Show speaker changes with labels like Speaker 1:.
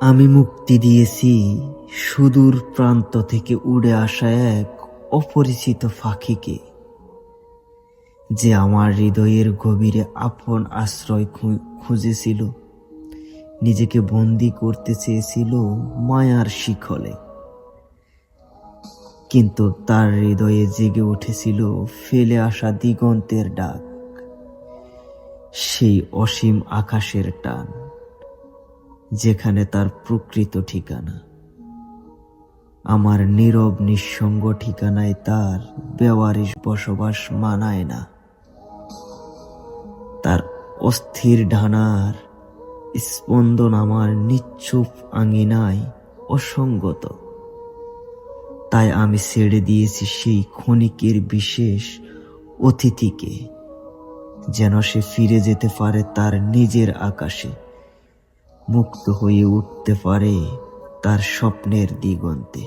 Speaker 1: আমি মুক্তি দিয়েছি সুদূর প্রান্ত থেকে উড়ে আসা এক অপরিচিত পাখিকে যে আমার হৃদয়ের গভীরে আপন আশ্রয় খুঁজেছিল, নিজেকে বন্দি করতে চেয়েছিল মায়ার শিখলে। কিন্তু তার হৃদয়ে জেগে উঠেছিল ফেলে আসা দিগন্তের ডাক, সেই অসীম আকাশের টান। যেখানে তার প্রকৃত ঠিকানা। আমার নীরব নিঃসঙ্গ ঠিকানায় তার বেওয়ারিশ বসবাস মানায় না। তার অস্থির ঢানার স্পন্দন আমার নিচ্ছুপ আঙিনায় অসঙ্গত। তাই আমি ছেড়ে দিয়েছি সেই ক্ষণিকের বিশেষ অতিথিকে, যেন সে ফিরে যেতে পারে তার নিজের আকাশে। মুক্ত হয়ে উঠতে পারে তার স্বপ্নের দিগন্তে।